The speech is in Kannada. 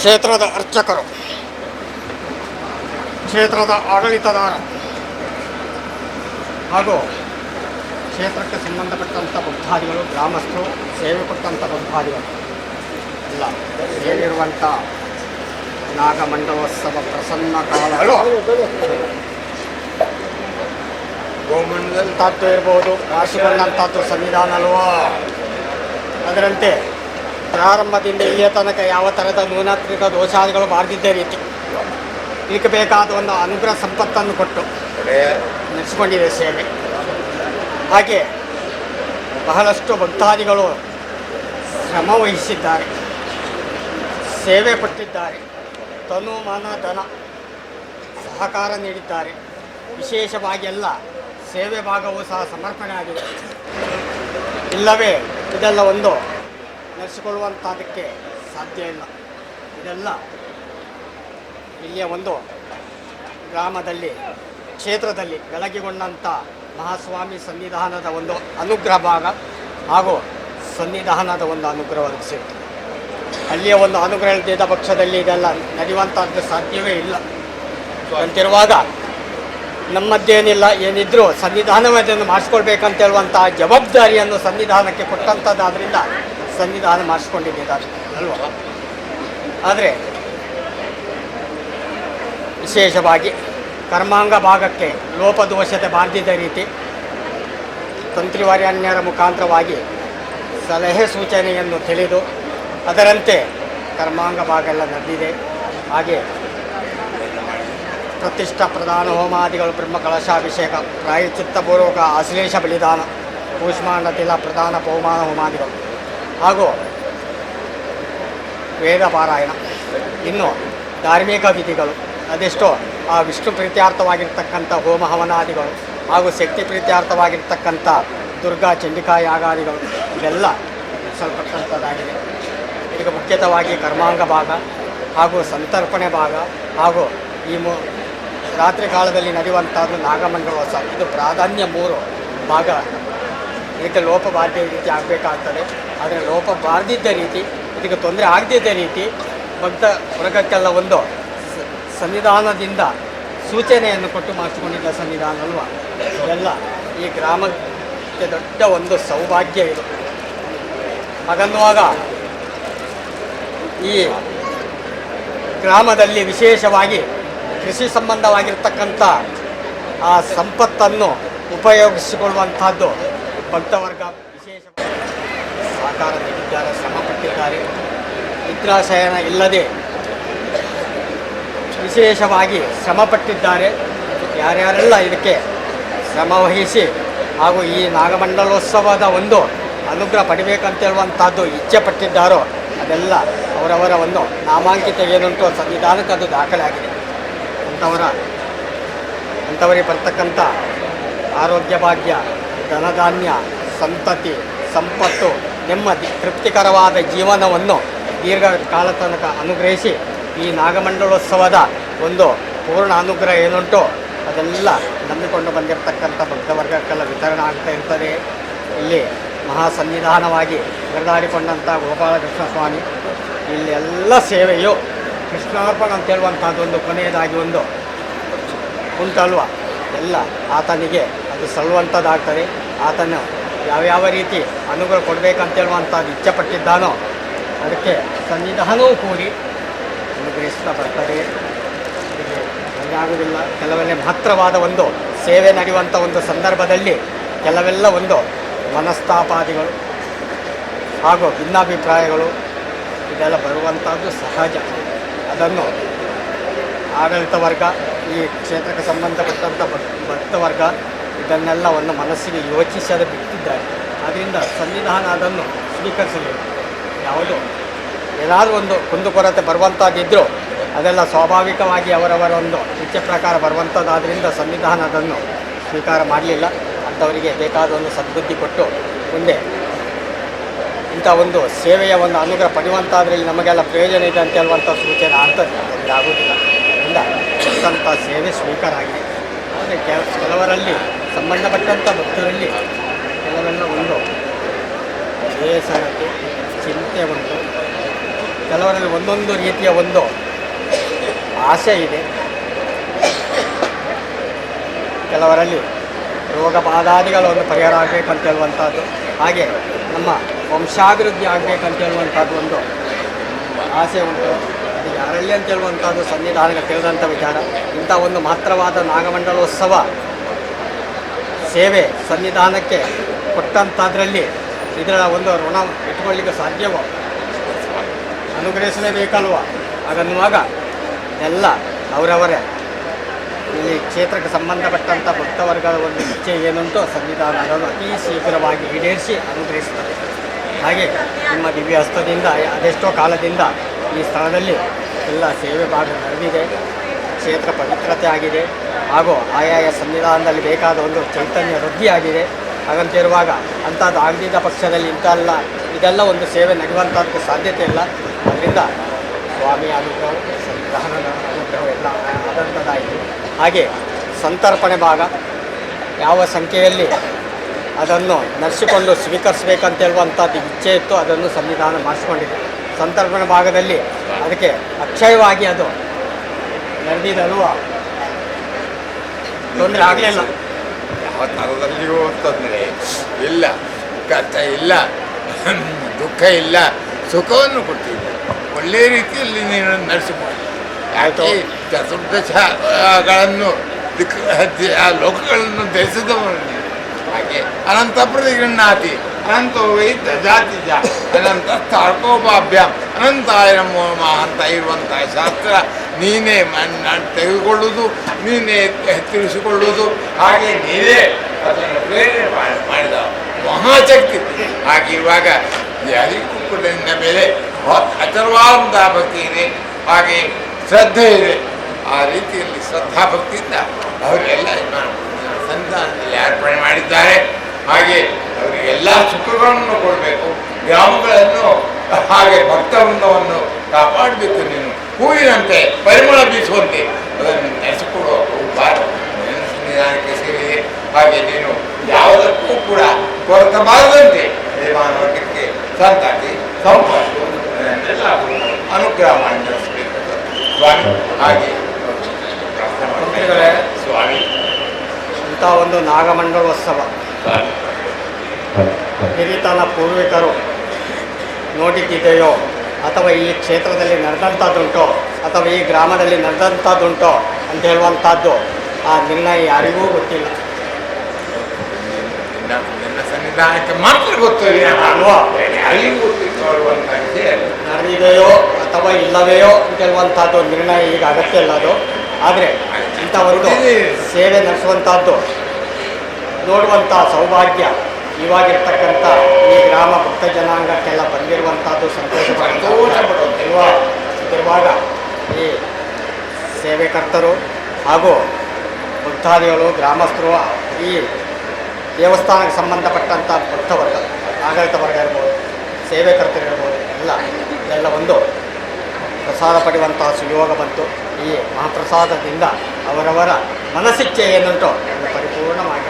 ಕ್ಷೇತ್ರದ ಅರ್ಚಕರು. ಕ್ಷೇತ್ರದ ಆಡಳಿತದಾರ ಹಾಗೂ ಕ್ಷೇತ್ರಕ್ಕೆ ಸಂಬಂಧಪಟ್ಟಂಥ ಬುದ್ಧಾದಿಗಳು ಗ್ರಾಮಸ್ಥರು ಸೇವೆ ಕೊಟ್ಟಂಥ ಬುದ್ಧಾದಿಗಳು ಎಲ್ಲ ಸೇರಿರುವಂಥ ನಾಗಮಂಡಲೋತ್ಸವ ಪ್ರಸನ್ನ ಕಾಲ ಗೋಮಂಡಲಂಥದ್ದು ಇರ್ಬೋದು ರಾಶಿಗಳಂಥದ್ದು ಸಂವಿಧಾನ ಅಲ್ವಾ? ಅದರಂತೆ ಪ್ರಾರಂಭದಿಂದ ಇಲ್ಲಿಯ ತನಕ ಯಾವ ಥರದ ನ್ಯೂನಾತ್ಮಕ ದೋಷಾದಿಗಳು ಬಾರದಿದ್ದೇ ರೀತಿ. ಇದಕ್ಕೆ ಬೇಕಾದ ಒಂದು ಅನುಗ್ರಹ ಸಂಪತ್ತನ್ನು ಕೊಟ್ಟು ನಡೆಸಿಕೊಂಡಿದೆ ಸೇವೆ. ಹಾಗೆ ಬಹಳಷ್ಟು ಭಕ್ತಾದಿಗಳು ಶ್ರಮ ವಹಿಸಿದ್ದಾರೆ. ಸೇವೆ ಕೊಟ್ಟಿದ್ದಾರೆ ತನು ಮನ ಧನ ಸಹಕಾರ ನೀಡಿದ್ದಾರೆ. ವಿಶೇಷವಾಗಿ ಎಲ್ಲ ಸೇವೆ ಭಾಗವೂ ಸಹ ಸಮರ್ಪಣೆ ಆಗಿದೆ ಇಲ್ಲವೇ ಇದೆಲ್ಲ ಒಂದು ನಡೆಸಿಕೊಳ್ಳುವಂಥದ್ದಕ್ಕೆ ಸಾಧ್ಯ ಇಲ್ಲ. ಇದೆಲ್ಲ ಇಲ್ಲಿಯ ಒಂದು ಗ್ರಾಮದಲ್ಲಿ, ಕ್ಷೇತ್ರದಲ್ಲಿ ಬೆಳಗಿಗೊಂಡಂಥ ಮಹಾಸ್ವಾಮಿ ಸನ್ನಿಧಾನದ ಒಂದು ಅನುಗ್ರಹ ಭಾಗ ಹಾಗೂ ಸನ್ನಿಧಾನದ ಒಂದು ಅನುಗ್ರಹ ಒದಗಿಸಿತ್ತು ಅಲ್ಲಿಯ ಒಂದು ಅನುಗ್ರಹ ಇಲ್ಲದಿದ್ದ ಪಕ್ಷದಲ್ಲಿ ಇದೆಲ್ಲ ನಡೆಯುವಂಥದ್ದು ಸಾಧ್ಯವೇ ಇಲ್ಲ. ಅಂತಿರುವಾಗ ನಮ್ಮದ್ದೇನಿಲ್ಲ, ಏನಿದ್ರೂ ಸನ್ನಿಧಾನವನ್ನು ಮಾಡಿಸ್ಕೊಳ್ಬೇಕಂತ ಹೇಳುವಂಥ ಜವಾಬ್ದಾರಿಯನ್ನು ಸನ್ನಿಧಾನಕ್ಕೆ ಕೊಟ್ಟಂಥದ್ದಾದ್ರಿಂದ ಸನ್ನಿಧಾನ ಮಾಡಿಸ್ಕೊಂಡಿದ್ದಾರೆ ಅಲ್ವಾ? ಆದರೆ, ವಿಶೇಷವಾಗಿ ಕರ್ಮಾಂಗ ಭಾಗಕ್ಕೆ ಲೋಪದೋಷತೆ ಬಾಧಿದ ರೀತಿ ತಂತ್ರಿವಾರ್ಯನ್ಯರ ಮುಖಾಂತರವಾಗಿ ಸಲಹೆ ಸೂಚನೆಯನ್ನು ತಿಳಿದು ಅದರಂತೆ ಕರ್ಮಾಂಗ ಭಾಗ ಎಲ್ಲ ನಡೆದಿದೆ. ಹಾಗೆ ಪ್ರತಿಷ್ಠಾ ಪ್ರಧಾನ ಹೋಮಾದಿಗಳು, ಬ್ರಹ್ಮ ಕಳಶಾಭಿಷೇಕ ಪ್ರಾಯಚಿತ್ತಪೂರ್ವಕ ಆಶ್ಲೇಷ ಬಲಿದಾನ, ಕೂಷ್ಮಾಂಡ ತಿಲ ಪ್ರಧಾನ ಪೌಮಾನ ಹೋಮಾದಿಗಳು. ಹಾಗೂ ವೇದ ಪಾರಾಯಣ. ಇನ್ನು ಧಾರ್ಮಿಕ ವಿಧಿಗಳು, ಅದೆಷ್ಟೋ ಆ ವಿಷ್ಣು ಪ್ರೀತ್ಯಾರ್ಥವಾಗಿರ್ತಕ್ಕಂಥ ಹೋಮ ಹವನಾದಿಗಳು ಹಾಗೂ ಶಕ್ತಿ ಪ್ರೀತ್ಯಾರ್ಥವಾಗಿರ್ತಕ್ಕಂಥ ದುರ್ಗಾ ಚಂಡಿಕಾ ಯಾಗಾದಿಗಳು ಇವೆಲ್ಲ ನಡೆಸಲ್ಪಟ್ಟಂಥದ್ದಾಗಿದೆ ಇದಕ್ಕೆ ಮುಖ್ಯತವಾಗಿ ಕರ್ಮಾಂಗ ಭಾಗ ಹಾಗೂ ಸಂತರ್ಪಣೆ ಭಾಗ ಹಾಗೂ ಈ ಮು, ರಾತ್ರಿ ಕಾಲದಲ್ಲಿ ನಡೆಯುವಂಥದ್ದು ನಾಗಮಂಡಲೋತ್ಸವ. ಇದು ಪ್ರಾಧಾನ್ಯ ಮೂರು ಭಾಗ. ಇದಕ್ಕೆ ಲೋಪ ಬಾರದೇ ರೀತಿ ಆಗಬೇಕಾಗ್ತದೆ? ಆದರೆ ಲೋಪ ಬಾರದಿದ್ದ ರೀತಿ, ಇದಕ್ಕೆ ತೊಂದರೆ ಆಗದಿದ್ದ ರೀತಿ ಭಕ್ತ ವರ್ಗಕ್ಕೆಲ್ಲ ಒಂದು ಸಂವಿಧಾನದಿಂದ ಸೂಚನೆಯನ್ನು ಕೊಟ್ಟು ಮಾಡಿಸಿಕೊಂಡಿದ್ದ ಸಂವಿಧಾನ ಅಲ್ವಾ? ಇದೆಲ್ಲ ಈ ಗ್ರಾಮಕ್ಕೆ ದೊಡ್ಡ ಒಂದು ಸೌಭಾಗ್ಯ ಇದು. ಹಾಗನ್ನುವಾಗ ಈ ಗ್ರಾಮದಲ್ಲಿ ವಿಶೇಷವಾಗಿ ಕೃಷಿ ಸಂಬಂಧವಾಗಿರ್ತಕ್ಕಂಥ ಆ ಸಂಪತ್ತನ್ನು ಉಪಯೋಗಿಸಿಕೊಳ್ಳುವಂಥದ್ದು ಭಕ್ತವರ್ಗ ವಿಶೇಷ ಸಹಕಾರ ನೀಡಿದ್ದಾರೆ ಶ್ರಮಪಟ್ಟಿದ್ದಾರೆ ಪಟ್ಟಿದ್ದಾರೆ. ನಿದ್ರಾಶಯನ ಇಲ್ಲದೆ ವಿಶೇಷವಾಗಿ ಶ್ರಮಪಟ್ಟಿದ್ದಾರೆ ಯಾರ್ಯಾರೆಲ್ಲ ಇದಕ್ಕೆ ಶ್ರಮ ವಹಿಸಿ ಹಾಗೂ ಈ ನಾಗಮಂಡಲೋತ್ಸವದ ಒಂದು ಅನುಗ್ರಹ ಪಡಿಬೇಕಂತೇಳುವಂಥದ್ದು ಇಚ್ಛೆ ಪಟ್ಟಿದ್ದಾರೋ ಅದೆಲ್ಲ ಅವರವರ ಒಂದು ನಾಮಾಂಕಿತ ಏನುಂಟು ಸಂವಿಧಾನಕ್ಕೆ ಅದು ದಾಖಲೆ ಆಗಿದೆ ಅಂಥವರ ಅಂಥವರಿಗೆ ಬರ್ತಕ್ಕಂಥ ಆರೋಗ್ಯ ಭಾಗ್ಯ ಧನಧಾನ್ಯ, ಸಂತತಿ, ಸಂಪತ್ತು, ನೆಮ್ಮದಿ, ತೃಪ್ತಿಕರವಾದ ಜೀವನವನ್ನು ದೀರ್ಘಕಾಲ ತನಕ ಅನುಗ್ರಹಿಸಿ ಈ ನಾಗಮಂಡಲೋತ್ಸವದ ಒಂದು ಪೂರ್ಣ ಅನುಗ್ರಹ ಏನುಂಟು, ಅದೆಲ್ಲ ನಂಬಿಕೊಂಡು ಬಂದಿರತಕ್ಕಂಥ ಭಕ್ತವರ್ಗಕ್ಕೆಲ್ಲ ವಿತರಣೆ ಆಗ್ತಾ ಇರ್ತದೆ. ಇಲ್ಲಿ ಮಹಾ ಸನ್ನಿಧಾನವಾಗಿ ಮೆರೆದಾಡಿಕೊಂಡಂಥ ಗೋಪಾಲಕೃಷ್ಣ ಸ್ವಾಮಿ ಇಲ್ಲಿ ಎಲ್ಲ ಸೇವೆಯು ಕೃಷ್ಣಾರ್ಪಣ ಅಂತ ಹೇಳುವಂಥದ್ದು ಒಂದು ಕೊನೆಯದಾಗಿ ಒಂದು ಉಂಟಲ್ವ ಎಲ್ಲ ಆತನಿಗೆ ಅದು ಸಲ್ಲುವಂಥದ್ದಾಗ್ತದೆ. ಆತನು ಯಾವ್ಯಾವ ರೀತಿ ಅನುಗ್ರಹ ಕೊಡಬೇಕಂತೇಳುವಂಥದ್ದು ಇಚ್ಛೆ ಪಟ್ಟಿದ್ದಾನೋ ಅದಕ್ಕೆ ಸನ್ನಿಧಾನವೂ ಕೂಡಿ ಅನುಗ್ರಹಿಸ್ತಾ ಬರ್ತದೆ ಹಂಗಾಗುವುದಿಲ್ಲ. ಕೆಲವೆಲ್ಲ ಮಹತ್ತರವಾದ ಒಂದು ಸೇವೆ ನಡೆಯುವಂಥ ಒಂದು ಸಂದರ್ಭದಲ್ಲಿ ಕೆಲವೆಲ್ಲ ಒಂದು ಮನಸ್ತಾಪಾದಿಗಳು ಹಾಗೂ ಭಿನ್ನಾಭಿಪ್ರಾಯಗಳು ಇದೆಲ್ಲ ಬರುವಂಥದ್ದು ಸಹಜ. ಅದನ್ನು ಆಡಳಿತ ವರ್ಗ, ಈ ಕ್ಷೇತ್ರಕ್ಕೆ ಸಂಬಂಧಪಟ್ಟಂಥ ಭಕ್- ಭಕ್ತ ವರ್ಗ ಇದನ್ನೆಲ್ಲ ಒಂದು ಮನಸ್ಸಿಗೆ ಯೋಚಿಸದೆ ಬಿಟ್ಟಿದ್ದಾರೆ. ಆದ್ದರಿಂದ ಸಂವಿಧಾನ ಅದನ್ನು ಸ್ವೀಕರಿಸಬೇಕು ಯಾವುದು? ಏನಾದರೂ ಒಂದು ಕುಂದುಕೊರತೆ ಬರುವಂಥದ್ದಿದ್ದರೂ ಅದೆಲ್ಲ ಸ್ವಾಭಾವಿಕವಾಗಿ ಅವರವರ ಒಂದು ಇಚ್ಛೆ ಪ್ರಕಾರ ಬರುವಂಥದ್ದಾದ್ದರಿಂದ ಸಂವಿಧಾನ ಅದನ್ನು ಸ್ವೀಕಾರ ಮಾಡಲಿಲ್ಲ. ಅಂಥವರಿಗೆ ಬೇಕಾದ ಒಂದು ಸದ್ಬುದ್ಧಿ ಕೊಟ್ಟು ಮುಂದೆ ಇಂಥ ಒಂದು ಸೇವೆಯ ಒಂದು ಅನುಗ್ರಹ ಪಡೆಯುವಂಥದ್ರಲ್ಲಿ ನಮಗೆಲ್ಲ ಪ್ರಯೋಜನ ಇದೆ ಅಂತ ಹೇಳುವಂಥ ಸೂಚನೆ ಆಗ್ತದೆ ಆಗೋದಿಲ್ಲ ಅದರಿಂದ ಕೊಟ್ಟಂಥ ಸೇವೆ ಸ್ವೀಕಾರ ಆಗಿದೆ. ಆದರೆ ಕೆಲವರಲ್ಲಿ ಸಂಬಂಧಪಟ್ಟಂಥ ಭಕ್ತರಲ್ಲಿ ಕೆಲವೆಲ್ಲ ಒಂದು ಬೇಸರತೆ ಚಿಂತೆ ಉಂಟು. ಕೆಲವರಲ್ಲಿ ಒಂದೊಂದು ರೀತಿಯ ಒಂದು ಆಸೆ ಇದೆ. ಕೆಲವರಲ್ಲಿ ರೋಗ ಬಾಧಾದಿಗಳನ್ನು ಪರಿಹಾರ ಆಗಬೇಕಂತ ಹೇಳುವಂಥದ್ದು ಹಾಗೆ ನಮ್ಮ ವಂಶಾಭಿವೃದ್ಧಿ ಆಗಬೇಕಂತ ಹೇಳುವಂಥದ್ದು ಒಂದು ಆಸೆ ಉಂಟು. ಅದು ಯಾರಲ್ಲಿ ಅಂತ ಹೇಳುವಂಥದ್ದು ಸಂವಿಧಾನಕ್ಕೆ ತಿಳಿದಂಥ ವಿಚಾರ ಇಂಥ ಒಂದು ಮಾತ್ರವಾದ ನಾಗಮಂಡಲೋತ್ಸವ ಸೇವೆ ಸನ್ನಿಧಾನಕ್ಕೆ ಕೊಟ್ಟಂಥದ್ರಲ್ಲಿ ಇದರ ಒಂದು ಋಣ ಇಟ್ಕೊಳ್ಳಿಕ್ಕೆ ಸಾಧ್ಯವೋ? ಅನುಗ್ರಹಿಸಲೇಬೇಕಲ್ವ ಹಾಗನ್ನುವಾಗ ಎಲ್ಲ ಅವರವರೇ, ಇಲ್ಲಿ ಕ್ಷೇತ್ರಕ್ಕೆ ಸಂಬಂಧಪಟ್ಟಂಥ ಭಕ್ತವರ್ಗದ ಒಂದು ಇಚ್ಛೆ ಏನುಂಟು ಸಂವಿಧಾನ ಅದನ್ನು ಅತಿ ಶೀಘ್ರವಾಗಿ ಈಡೇರಿಸಿ ಅನುಗ್ರಹಿಸುತ್ತದೆ. ಹಾಗೆ ನಿಮ್ಮ ದಿವ್ಯ ಹಸ್ತದಿಂದ ಅದೆಷ್ಟೋ ಕಾಲದಿಂದ ಈ ಸ್ಥಳದಲ್ಲಿ ಎಲ್ಲ ಸೇವೆ ಭಾಗ ನಡೆದಿದೆ. ಕ್ಷೇತ್ರ ಪವಿತ್ರತೆ ಆಗಿದೆ ಹಾಗೂ ಆಯಾಯ ಸಂವಿಧಾನದಲ್ಲಿ ಬೇಕಾದ ಒಂದು ಚೈತನ್ಯ ವೃದ್ಧಿಯಾಗಿದೆ. ಹಾಗಂತಿರುವಾಗ ಅಂಥದ್ದು ಆಗದಿದ್ದ ಪಕ್ಷದಲ್ಲಿ ಇಂಥಲ್ಲ, ಇದೆಲ್ಲ ಒಂದು ಸೇವೆ ನಡೆಯುವಂಥದ್ದು ಸಾಧ್ಯತೆ ಇಲ್ಲ. ಅದರಿಂದ ಸ್ವಾಮಿ ಅನುಗ್ರಹ ಸಂವಿಧಾನದ ಅನುಗ್ರಹ ಎಲ್ಲ ಆದಂಥದ್ದಾಯಿತು. ಹಾಗೆ ಸಂತರ್ಪಣೆ ಭಾಗ, ಯಾವ ಸಂಖ್ಯೆಯಲ್ಲಿ ಅದನ್ನು ನಡೆಸಿಕೊಂಡು ಸ್ವೀಕರಿಸಬೇಕಂತ ಹೇಳುವಂಥದ್ದು ಇಚ್ಛೆ ಇತ್ತು, ಅದನ್ನು ಸಂವಿಧಾನ ಮಾಡಿಸ್ಕೊಂಡಿದೆ. ಸಂತರ್ಪಣೆ ಭಾಗದಲ್ಲಿ ಅದಕ್ಕೆ ಅಕ್ಷಯವಾಗಿ ಅದು ನಡೆದಿದಲ್ವ? ತೊಂದರೆ ಆಗಲಿಲ್ಲ ಯಾವ ಥರದಲ್ಲಿಯೂ ಅಂತಂದರೆ ಇಲ್ಲ ಕಷ್ಟ ಇಲ್ಲ ದುಃಖ ಇಲ್ಲ ಸುಖವನ್ನು ಕೊಟ್ಟಿದ್ದೆ ಒಳ್ಳೆಯ ರೀತಿಯಲ್ಲಿ ನೀನು ನಡೆಸಿಕೊಂಡು. ಯಾಕೆ ಚತುರ್ದಶಗಳನ್ನು ಆ ಲೋಕಗಳನ್ನು ಧರಿಸಿದವನು ಹಾಗೆ ಅನಂತ ಪ್ರತಿಗಣ್ಣಾತಿ ಅನಂತ ಜಾತಿ ಅನಂತ ತರ್ಕೋಪಾಭ್ಯಾಮ್ ಅಂತ ಇರುವಂತಹ ಶಾಸ್ತ್ರ ನೀನೇ ತೆಗೆದುಕೊಳ್ಳುವುದು ನೀನೇ ತಿಳಿಸಿಕೊಳ್ಳುವುದು ಹಾಗೆ ನೀನೇ ಅದನ್ನು ಪ್ರೇರಣೆ ಮಾಡಿ- ಮಾಡಿದ ಮಹಾಶಕ್ತಿ. ಹಾಗಿರುವಾಗ ಯಾರಿಗೂ ಮೇಲೆ ಅಚರವಾದಂತಹ ಭಕ್ತಿ ಇದೆ ಹಾಗೆ ಶ್ರದ್ಧೆ ಇದೆ. ಆ ರೀತಿಯಲ್ಲಿ ಶ್ರದ್ಧಾ ಭಕ್ತಿಯಿಂದ ಅವರೆಲ್ಲ ಸಂತಾನದಲ್ಲಿ ಅರ್ಪಣೆ ಮಾಡಿದ್ದಾರೆ. ಹಾಗೆ ಅವರಿಗೆ ಎಲ್ಲ ಸುಖಗಳನ್ನು ಕೊಡಬೇಕು. ಗ್ರಾಮಗಳನ್ನು, ಹಾಗೆ ಭಕ್ತವೃಂದವನ್ನು ಕಾಪಾಡಬೇಕು ನೀನು. ಹೂವಿನಂತೆ, ಪರಿಮಳ ಬೀಸುವಂತೆ. ಅದನ್ನು ನಡೆಸಿಕೊಡುವ ಬಾರ ಸಂವಿಧಾನಕ್ಕೆ ಸೇರಿದೆ ಹಾಗೆ ನೀನು ಯಾವುದಕ್ಕೂ ಕೂಡ ಕೊರತಬಾರದಂತೆ. ದೇವಾನುವರ್ಗಕ್ಕೆ ಸಂತತಿ, ಸಂಪತ್ತು, ಅದನ್ನೆಲ್ಲ ಅನುಗ್ರಹ ಮಾಡಿ ನಡೆಸಬೇಕು. ಸ್ವಾಮಿ, ಹಾಗೆ ಸ್ವಾಮಿ, ಇಂಥ ಒಂದು ನಾಗಮಂಡಲೋತ್ಸವ. ಹಿರಿತನ ಪೂರ್ವಿಕರು ನೋಡಿದ್ದಿದೆಯೋ? ಅಥವಾ ಈ ಕ್ಷೇತ್ರದಲ್ಲಿ ನಡೆದಂಥದ್ದುಂಟೋ? ಅಥವಾ ಈ ಗ್ರಾಮದಲ್ಲಿ ನಡೆದಂಥದ್ದುಂಟೋ ಅಂತ ಹೇಳುವಂಥದ್ದು ಆ ನಿರ್ಣಯ ಯಾರಿಗೂ ಗೊತ್ತಿಲ್ಲ. ಮಾತ್ರ. ನಡೆದಿದೆಯೋ ಅಥವಾ ಇಲ್ಲವೆಯೋ ಅಂತ ಹೇಳುವಂಥದ್ದು ನಿರ್ಣಯ ಈಗ ಅಗತ್ಯ ಇಲ್ಲ ಅದು. ಆದರೆ ಇಂಥವರೆಗೂ ಸೇವೆ ನಡೆಸುವಂಥದ್ದು ನೋಡುವಂಥ ಸೌಭಾಗ್ಯ ಇವಾಗಿರ್ತಕ್ಕಂಥ ಈ ಗ್ರಾಮ ಭಕ್ತ ಜನಾಂಗಕ್ಕೆಲ್ಲ ಬಂದಿರುವಂಥದ್ದು ಸಂತೋಷ ಸಂತೋಷ ಪಡುವಂತೆ. ಇರುವ ಇರುವಾಗ ಈ ಸೇವೆಕರ್ತರು ಹಾಗೂ ಭಕ್ತಾದಿಗಳು, ಗ್ರಾಮಸ್ಥರು ಈ ದೇವಸ್ಥಾನಕ್ಕೆ ಸಂಬಂಧಪಟ್ಟಂಥ ಭಕ್ತವರ್ಗ ಆಡಳಿತ ವರ್ಗ ಇರ್ಬೋದು, ಸೇವೆಕರ್ತರು ಇರ್ಬೋದು, ಎಲ್ಲ ಎಲ್ಲ ಒಂದು ಪ್ರಸಾದ ಪಡೆಯುವಂತಹ ಸುಯೋಗ ಬಂತು ಈ ಮಹಾಪ್ರಸಾದದಿಂದ ಅವರವರ ಮನಸ್ಸಿಚ್ಛೆ ಏನುಂಟು ಅದು ಪರಿಪೂರ್ಣವಾಗಿ